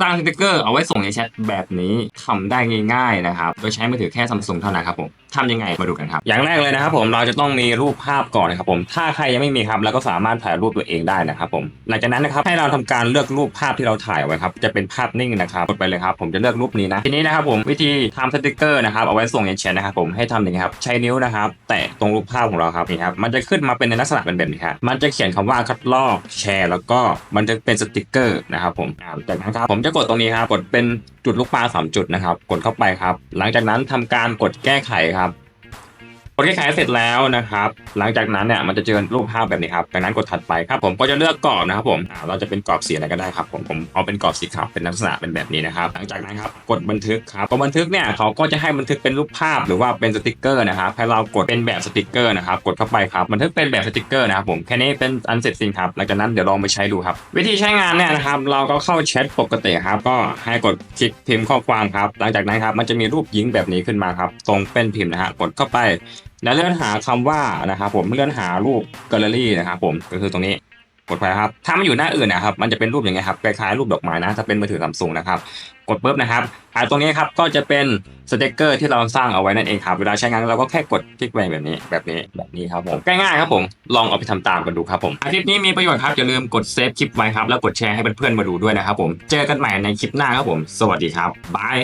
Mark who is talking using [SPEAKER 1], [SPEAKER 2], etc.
[SPEAKER 1] สร้างสติกเกอร์เอาไว้ส่งในแชทแบบนี้ทำได้ง่าย ๆนะครับ โดยใช้มือถือแค่ซัมซุงเท่านั้นครับผมทำยังไงมาดูกันครับ อย่างแรกเลยนะครับผมเราจะต้องมีรูปภาพก่อนนะครับผม ถ้าใครยังไม่มีครับเราก็สามารถถ่ายรูปตัวเองได้นะครับผม หลังจากนั้นนะครับให้เราทำการเลือกรูปภาพที่เราถ่ายไว้ครับ จะเป็นภาพนิ่งนะครับกดไปเลยครับผมจะเลือกรูปนี้นะ ทีนี้นะครับผมวิธีทำสติกเกอร์นะครับเอาไว้ส่งในแชทนะครับผมให้ทำอย่างนี้ครับใช้นิ้วนะครับ แตะตรงรูปภาพของเราครับนี่ครับมันจะขึ้นมาเป็นในลักษณะเป็นแบบนี้ครับมันจะเขียนคำว่าคัดลอกแชร์ แล้วก็มันจะเป็นสติกเกอร์นะครับผมจากนั้นครับผมจะกดตรงนี้ครับ กดเป็นจุดลูกปลาสามจุดนะครับ กดเข้าไปครับ หลังจากนั้นทำการกดแก้ไขครับ กดแก้ไขเสร็จแล้วนะครับ หลังจากนั้นเนี่ยมันจะเจอรูปภาพแบบนี้ครับจากนั้นกดถัดไปครับผมก็จะเลือกกรอบนะครับผมเราจะเป็นกรอบสีอะไรก็ได้ครับผมผมเอาเป็นกรอบสีขาวเป็นลักษณะเป็นแบบนี้นะครับ หลังจากนั้นครับกดบันทึกครับพอบันทึกเนี่ยเขาก็จะให้บันทึกเป็นรูปภาพหรือว่าเป็นสติกเกอร์นะครับให้เรากดเป็นแบบสติกเกอร์นะครับกดเข้าไปครับบันทึกเป็นแบบสติกเกอร์นะครับผมแค่นี้เป็นอันเสร็จสิ้นครับหลังจากนั้นเดี๋ยวลองไปใช้ดูครับ วิธีใช้งานเนี่ยนะครับเราก็เข้าแชทปกติครับก็ให้กดคลิกพิมพ์ข้อความครับหลังจากนั้นครับมันจะมีรูปหญิงแบบนี้ขึ้นมาครับตรงเป็นพิมพ์นะฮะกดเข้าไป แล้วเลื่อนหาคำว่านะครับผมเลื่อนหารูปแกลเลอรี่นะครับผมก็คือตรงนี้กดไปครับถ้ามันอยู่หน้าอื่นนะครับมันจะเป็นรูปอย่างเงี้ยครับคล้ายๆรูปดอกไม้นะถ้าเป็นมือถือซัมซุงนะครับกดปุ๊บนะครับอ่าตรงนี้ครับก็จะเป็นสเติกเกอร์ที่เราสร้างเอาไว้นั่นเองครับเวลาใช้งานเราก็แค่กดคลิกไปแบบนี้แบบนี้แบบนี้ครับผมง่ายๆครับผมลองเอาไปทำตามกันดูครับผมคลิปนี้มีประโยชน์ครับอย่าลืมกดเซฟคลิปไว้ครับแล้วกดแชร์ให้เพื่อนๆมาดูด้วยนะครับผมเจอกันใหม่ในคลิปหน้าครับผม สวัสดีครับบาย